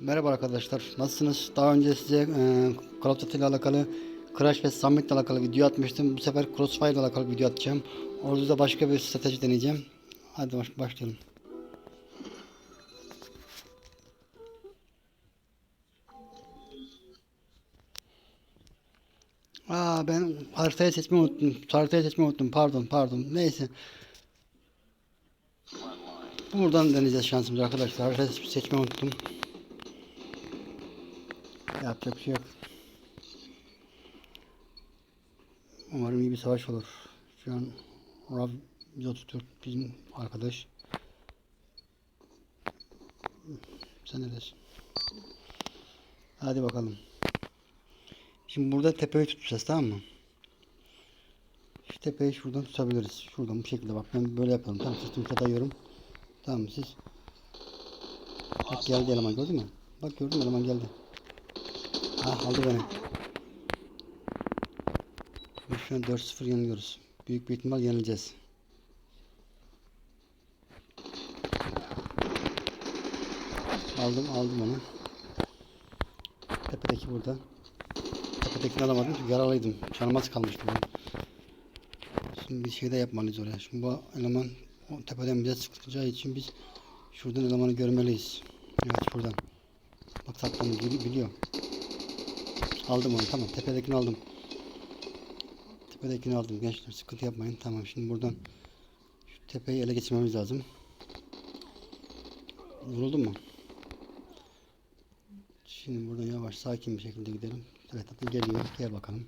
Merhaba arkadaşlar. Nasılsınız? Daha önce size e, Call ile alakalı Crash ve Summit ile alakalı video atmıştım. Bu sefer Crossfire ile alakalı video atacağım. Orada da başka bir strateji deneyeceğim. Hadi baş- başlayalım. Aa ben haritayı seçmeyi unuttum. Haritayı seçmeyi unuttum. Pardon pardon. Neyse. Buradan deneyeceğiz şansımızı arkadaşlar. Haritayı seç- seçmeyi unuttum. Yapacak bir şey yok. Umarım iyi bir savaş olur. Şu an Rav 134 bizim arkadaş. Sen neredesin? Hadi bakalım. Şimdi burada tepeyi tutacağız tamam mı? Şu tepeyi şuradan tutabiliriz. Şuradan bu şekilde bak ben böyle yapıyorum. Tamam sırtımı dayıyorum. Tamam siz. Bak geldi eleman gördün mü? Bak gördün mü eleman geldi. Ah aldı beni. Biz Şu an 4-0 yeniliyoruz. Büyük bir ihtimal yenileceğiz. Aldım aldım onu. Tepedeki burada. Tepedekini alamadım çünkü yaralıydım. Canıma kalmıştı benim. Şimdi bir şey de yapmalıyız oraya. Şimdi bu eleman o tepeden bize sıkacağı için biz şuradan elemanı görmeliyiz. Evet şuradan. Bak saklandı bili- biliyor. Aldım onu tamam. Tepedekini aldım. Tepedekini aldım gençler sıkıntı yapmayın. Tamam şimdi buradan şu tepeyi ele geçirmemiz lazım. Vuruldu mu? Şimdi buradan yavaş sakin bir şekilde gidelim. Evet hadi geliyor. Gel bakalım.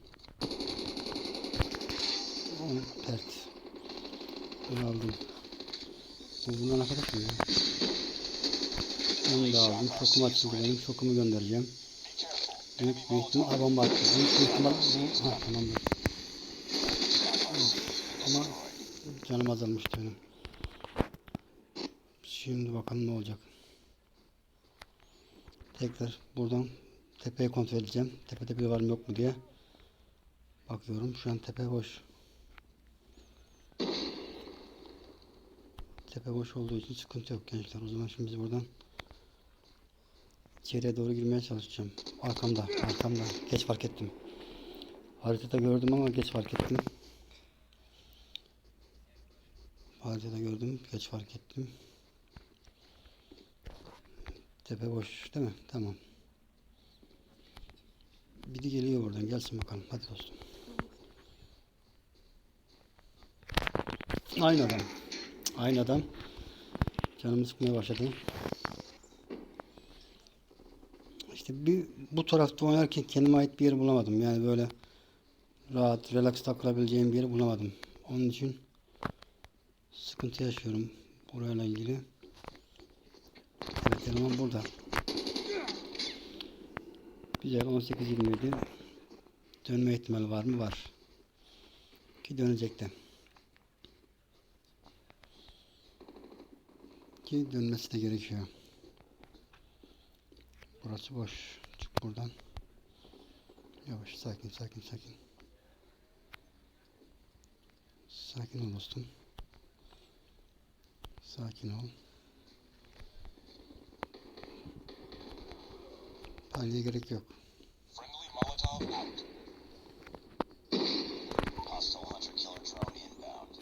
Onu pert. Bunu aldım. Bu bundan arkadaş mı ya? Onu da aldım. Şokumu açıldı benim. Şokumu göndereceğim. Büyük bir ha, bomba attı. Büyük bir bu ha tamamdır. Ama canım azalmıştı benim. Şimdi bakalım ne olacak. Tekrar buradan tepeyi kontrol edeceğim. Tepede biri var mı yok mu diye. Bakıyorum şu an tepe boş. Tepe boş olduğu için sıkıntı yok gençler. O zaman şimdi biz buradan içeriye doğru girmeye çalışacağım. Arkamda, arkamda. Geç fark ettim. Haritada gördüm ama geç fark ettim. Haritada gördüm, geç fark ettim. Tepe boş değil mi? Tamam. Biri geliyor buradan. Gelsin bakalım. Hadi dostum. Aynı adam. Aynı adam. Canımı sıkmaya başladı. İşte bir bu tarafta oynarken kendime ait bir yer bulamadım. Yani böyle rahat, relax takılabileceğim bir yer bulamadım. Onun için sıkıntı yaşıyorum burayla ilgili. Evet eleman burada. Güzel 18-27 dönme ihtimali var mı? Var. Ki dönecek de. Ki dönmesi de gerekiyor. Burası boş. Çık buradan. Yavaş sakin sakin sakin. Sakin ol dostum. Sakin ol. Panik'e gerek yok. Friendly Molotov out. Hostile hunter killer drone inbound.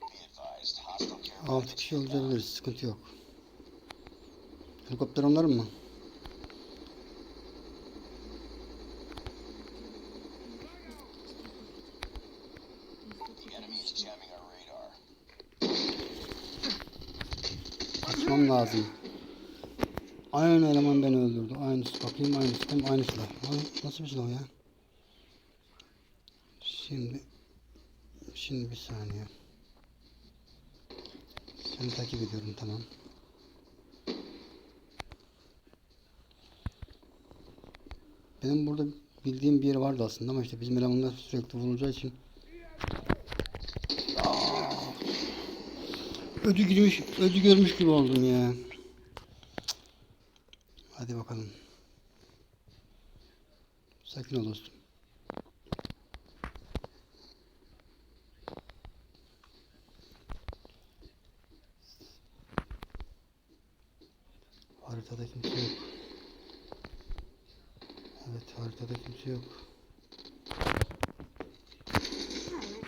Be advised, hostile care 6 package kişi öldürebiliriz. Sıkıntı yok. Helikopter onların mı? Açmam lazım. Aynı eleman beni öldürdü. Aynısı. Bakayım aynısı. Hem aynı silah. Nasıl bir silah ya? Şimdi Şimdi bir saniye. Seni takip ediyorum tamam. Benim burada bildiğim bir yer vardı aslında ama işte bizim elemanlar sürekli vurulacağı için ödü girmiş, ödü görmüş gibi oldum ya. Hadi bakalım. Sakin ol dostum. Haritada kimse yok. Evet haritada kimse yok.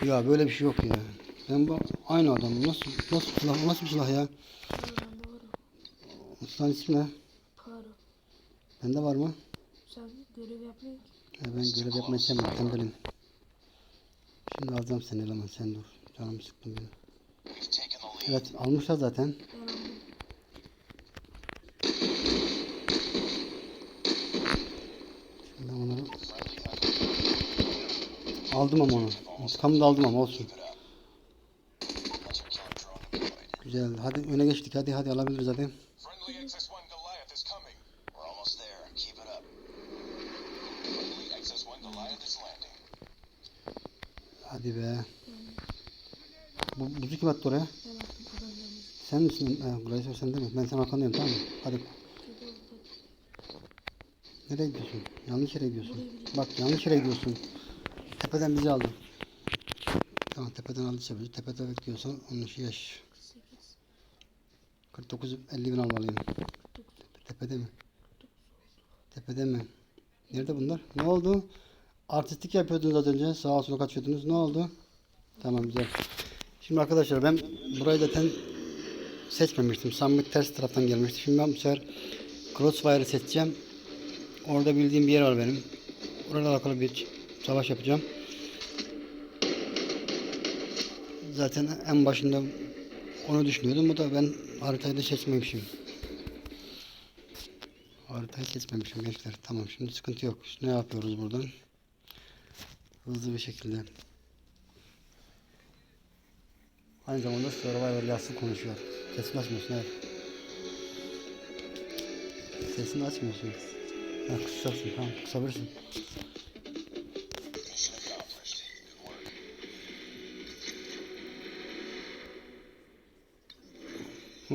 Ya böyle bir şey yok ya. Ben bu aynı adam. Nasıl nasıl silah nasıl bir silah ya? Silahın ismi ne? Para. Bende var mı? Sen görev yapmıyor ki. Ya ben görev yapmayı sevmiyorum. Tembelim. Şimdi alacağım seni eleman sen dur. Canım sıktın beni. We've taken the lead. Evet almışlar zaten. Şimdi onları aldım ama onu. İntikamı da aldım ama olsun. Güzel. Hadi öne geçtik. Hadi hadi alabiliriz hadi. Friendly XS-1 Goliath is coming. We're almost there. Keep it up. Friendly XS-1 Goliath is landing. Hadi be. Bu, buzu kim attı oraya? Sen misin? Ee, Glacier sen değil mi? Ben sana arkandayım tamam mı? Hadi. Nereye gidiyorsun? Yanlış yere gidiyorsun. Bak yanlış yere gidiyorsun. Tepeden bizi aldı. Tamam tepeden aldıysa bizi. Tepede bekliyorsan onun işi yaş. 48. 49 50 bin almalıyım. Tepede mi? Tepede mi? Nerede bunlar? Ne oldu? Artistik yapıyordunuz az önce. Sağa sola kaçıyordunuz. Ne oldu? Tamam güzel. Şimdi arkadaşlar ben burayı zaten seçmemiştim. Summit ters taraftan gelmişti. Şimdi ben bu sefer Crossfire'ı seçeceğim. Orada bildiğim bir yer var benim. Orayla alakalı bir savaş yapacağım. Zaten en başında onu düşünüyordum. Bu da ben haritayı da seçmemişim. Haritayı seçmemişim gençler. Tamam şimdi sıkıntı yok. Ne yapıyoruz buradan? Hızlı bir şekilde. Aynı zamanda Survivor yazısı konuşuyor. Sesini açmıyorsun evet. Sesini açmıyorsun. Ha kısarsın tamam kısabilirsin.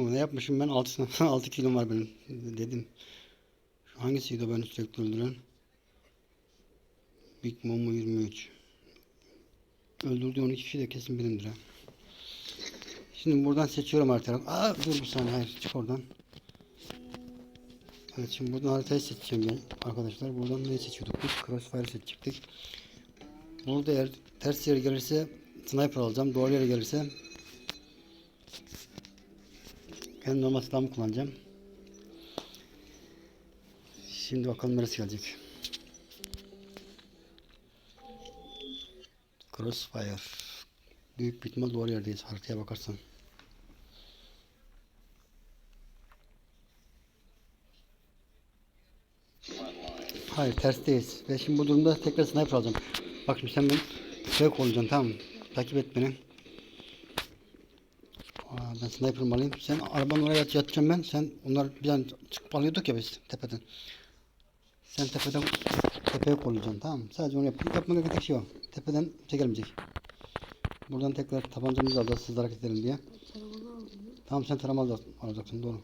Hı, ne yapmışım ben 6 6 kilom var benim dedim. Şu hangisiydi o beni sürekli öldüren? Big Momo 23. Öldürdüğü 12 kişi de kesin benimdir ha. Şimdi buradan seçiyorum haritayı. Aa dur bir saniye hayır çık oradan. Evet şimdi buradan haritayı seçeceğim ben arkadaşlar. Buradan neyi seçiyorduk biz? Crossfire seçecektik. Burada eğer ters yere gelirse sniper alacağım. Doğru yere gelirse ben normal silahımı kullanacağım. Şimdi bakalım neresi gelecek. Crossfire. Büyük ihtimal doğru yerdeyiz haritaya bakarsan. Hayır tersteyiz. Ve şimdi bu durumda tekrar sniper alacağım. Bak şimdi sen beni şuraya koyacaksın tamam mı? Takip et beni. Ben sniper'ımı alayım. Sen arabanın oraya yat, yatacağım ben. Sen onlar bir an çıkıp alıyorduk ya biz tepeden. Sen tepeden tepeye koyacaksın tamam mı? Sadece onu yap. Yapman gereken tek şey o. Tepeden çekelemeyecek. Buradan tekrar tabancamızı alacağız hızlı hareket edelim diye. Tamam sen tarama alacaksın, alacaksın doğru.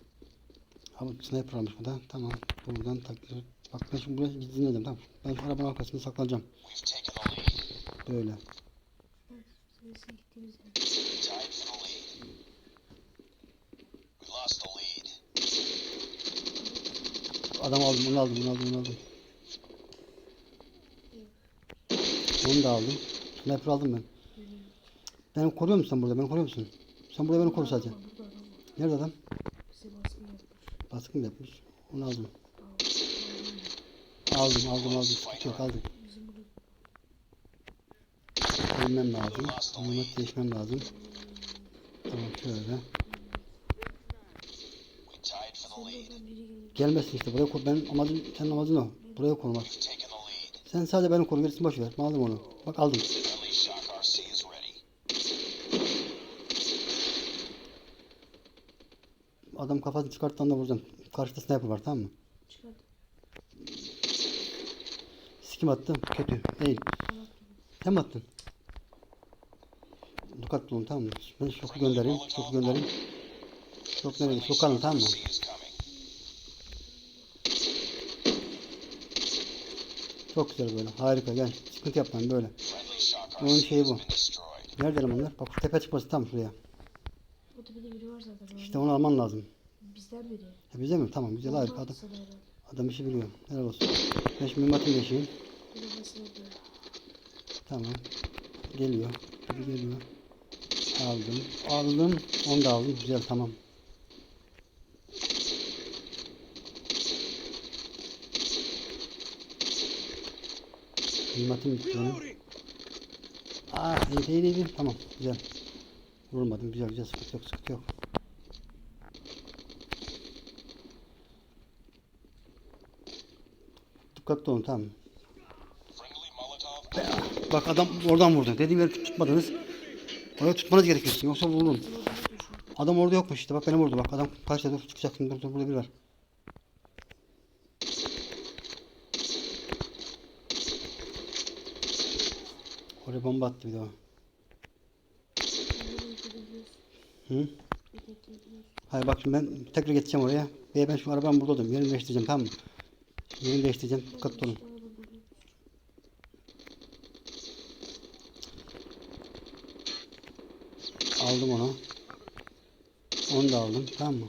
Ama sniper almış bu da. Tamam. Buradan takılır. Bak ben şimdi buraya gideceğim tamam. Ben şu arabanın arkasında saklanacağım. Böyle. Gittiğimiz yer. Adam aldım, onu aldım, onu aldım, onu aldım. Onu da aldım. Sniper aldım ben. Beni koruyor musun sen burada? Beni koruyor musun? Sen burada beni koru sadece. Nerede adam? Baskın mı yapmış? Onu aldım. Aldım, aldım, aldım. Sıkıntı yok, aldım. Ölmem lazım. Mühimmat değişmem lazım. Tamam şöyle. Gelmesin işte buraya koy. Benim amacım, senin amacın o. Buraya lead. Sen sadece beni koru, gerisini boş aldım onu. Bak aldım. Adam kafasını çıkarttığında vuracağım. Karşıda sniper var tamam mı? Çıkart. Sikim attı. Kötü. Değil. Sen mi attın? Dikkat olun tamam mı? Ben şoku göndereyim. Şoku göndereyim. Şok nereye? Şok alın tamam mı? Çok güzel böyle. Harika gel. Sıkıntı yapmayın böyle. Onun şeyi bu. Nerede elemanlar? Bak şu tepe çıkması tam şuraya. O tepede biri var zaten. İşte onu alman lazım. Bizden biri. E bize mi? Tamam güzel harika adam. Adam işi biliyor. Helal olsun. Ben şimdi matın geçeyim. Tamam. Geliyor. Geliyor. Aldım. Aldım. Onu da aldım. Güzel tamam. Kıymatım bitti benim. Aa iyi iyi iyi. Tamam güzel. Vurmadım güzel güzel sıkıntı yok sıkıntı yok. Dikkatli olun tamam. Bak adam oradan vurdu. Dediğim yeri tutmadınız. Oraya tutmanız gerekiyor yoksa vurulun. Adam orada yokmuş işte. Bak beni vurdu bak. Adam karşıda dur çıkacaksın. Dur dur burada biri var. Oraya bomba attı bir daha. Hı? Hayır bak şimdi ben tekrar geçeceğim oraya. Ve ben şu arabamı burada durdum. Yerini değiştireceğim tamam mı? Yerini değiştireceğim. Dikkatli olun. Aldım onu. Onu da aldım. Tamam mı?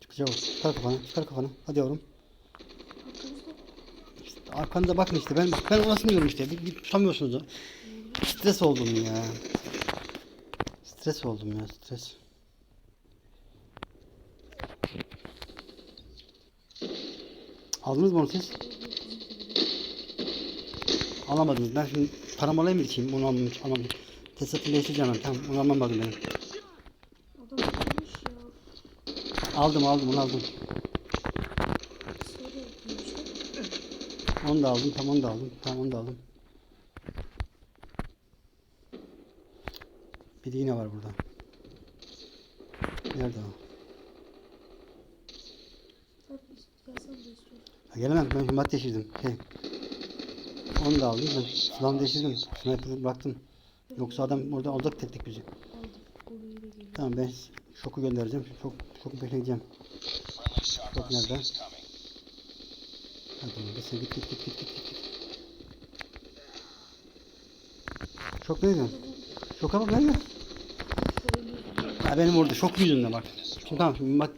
Çıkacak o. Çıkar kafanı. Çıkar kafanı. Hadi yavrum. Arkanıza bakın işte. Ben bak ben orasını diyorum işte. Bir, bir tutamıyorsunuz. da. Stres oldum ya. Stres oldum ya. Stres. Aldınız mı onu siz? Alamadınız. Ben şimdi taramalaya mı geçeyim? Onu almam. Almam. Tesisatını değiştireceğim ben. Tamam. Onu almam lazım benim. Aldım aldım onu aldım. Onu da aldım. Tamam da aldım. Tamam da aldım. Bir de var burada. Nerede o? Ha, gelemem. Ben madde değiştirdim. Şey. Onu da aldım. Ben silahımı değiştirdim. Sniper'ı bıraktım. Yoksa adam orada alacak tek tek bizi. Tamam ben şoku göndereceğim. Şok, şoku bekleyeceğim. RC nerede? is coming. Hadi oğlum, git sen git git git git git git. Şok ne diyorsun? Şoka bak nerede? Ha benim orada şok yüzünden bak. Şimdi tamam şimdi bak.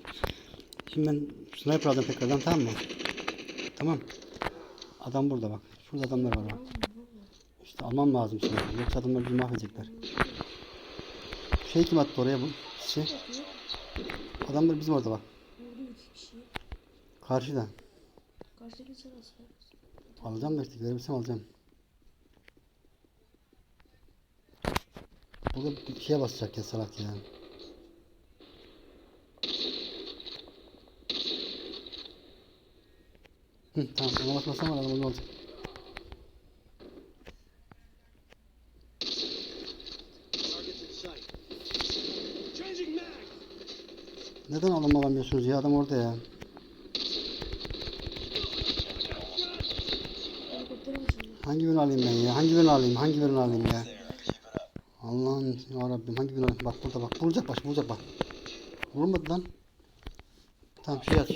Şimdi ben sniper aldım tekrardan tamam mı? Tamam. Adam burada bak. Şurada adamlar var bak. İşte almam lazım şimdi. Yoksa adamlar bizi mahvedecekler. Şey kim attı oraya bu? Şey. Adamlar bizim orada bak. Karşıda. Karşıdaki Alacağım da işte görebilsem alacağım. Burada bir şeye basacak ya salak ya. Hı, tamam ona basmasam var adam onu alacak. Neden adam alamıyorsunuz ya adam orada ya. Hangi birini alayım ben ya? Hangi birini alayım? Hangi birini alayım ya? Allah'ım ya Rabbim hangi birini alayım? Bak burada bak. Vuracak bak vuracak bak. Vurmadı lan. Tamam şey at.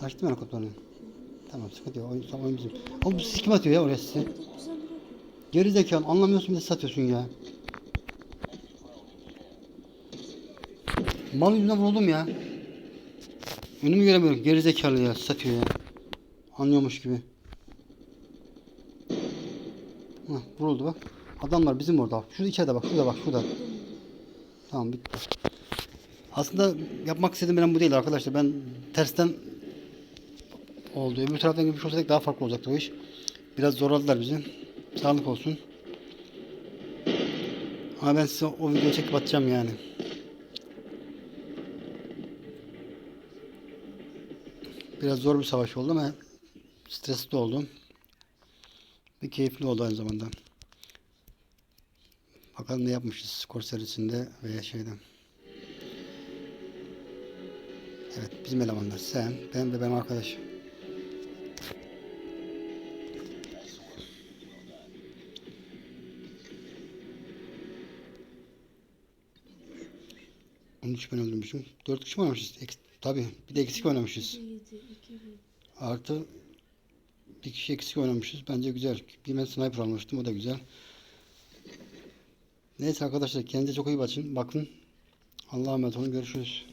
Açtım ben helikopterini. Tamam sıkıntı yok. Oyun, oyun bizim. Oğlum siz kim atıyor ya oraya sizi? Geri zekalı anlamıyorsun bir de satıyorsun ya. Mal yüzünden vuruldum ya. Önümü göremiyorum. Geri zekalı ya satıyor ya. Anlıyormuş gibi. Hah, vuruldu bak. Adamlar bizim orada. Şurada içeride bak. Şurada bak. Şurada. Tamam bitti. Aslında yapmak istediğim ben bu değil arkadaşlar. Ben tersten oldu. Öbür taraftan gibi olsaydık daha farklı olacaktı o iş. Biraz zorladılar bizi. Sağlık olsun. Ama ben size o videoyu çekip atacağım yani. Biraz zor bir savaş oldu ama stresli oldum. Ve keyifli oldu aynı zamanda. Bakalım ne yapmışız skor serisinde veya şeyde. Evet bizim elemanlar sen, ben ve benim arkadaş. Onun için ben öldürmüşüm. Dört kişi mi oynamışız? Tabii. Bir de eksik oynamışız. 2 7 2 1. Artı bir kişi eksik oynamışız. Bence güzel. Bir ben sniper almıştım. O da güzel. Neyse arkadaşlar kendinize çok iyi bakın. Bakın. Allah'a emanet olun. Görüşürüz.